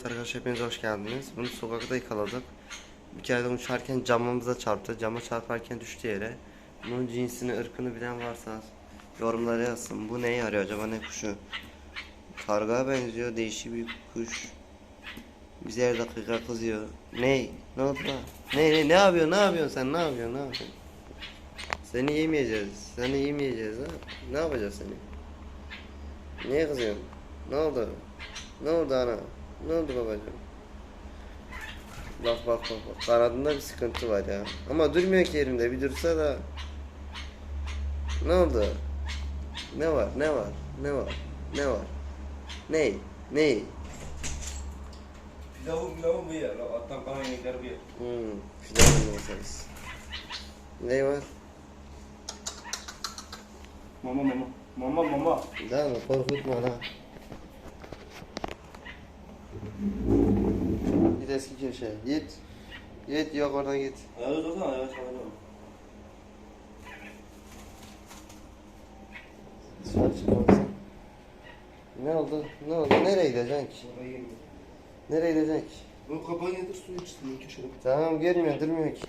Evet arkadaşlar hepiniz hoş geldiniz. Bunu sokakta yakaladık. Bir kere de uçarken camımıza çarptı. Cama çarparken düştü yere. Bunun cinsini, ırkını bilen varsa yorumlara yazsın. Bu neye yarıyor acaba ne kuşu? Kargaya benziyor. Değişik bir kuş. Bize her dakika kızıyor. Ney? Ne oldu? Ne ne ne yapıyorsun? Ne yapıyorsun sen? Ne yapıyorsun? Ne yapıyorsun? Seni yemeyeceğiz. Seni yemeyeceğiz ha. Ne yapacağız seni? Niye kızıyorsun? Ne oldu? Ne oldu ana? Ne oldu babacığım? Bak bak bak bak. Kanadında bir sıkıntı var ya. Ama durmuyor ki yerinde. Bir dursa da. Ne oldu? Ne var? Ne var? Ne var? Ne var? Ney? Ney? Pilavı pilavı bu ya. Attan kalan yemekler bu ya. Hmm. Olsanız. Ne var? Mama mama. Mama mama. Mı? Korkutma lan. Git eski köşe. Git. Git yok oradan git. Ayağa kalksana. Dışarı çıkmamışsın. Ne oldu? Ne oldu? Nereye gideceksin ki? Nereye gideceksin ki? Bu kapağı yedir su içsin köşede. Tamam gelmiyor, durmuyor ki.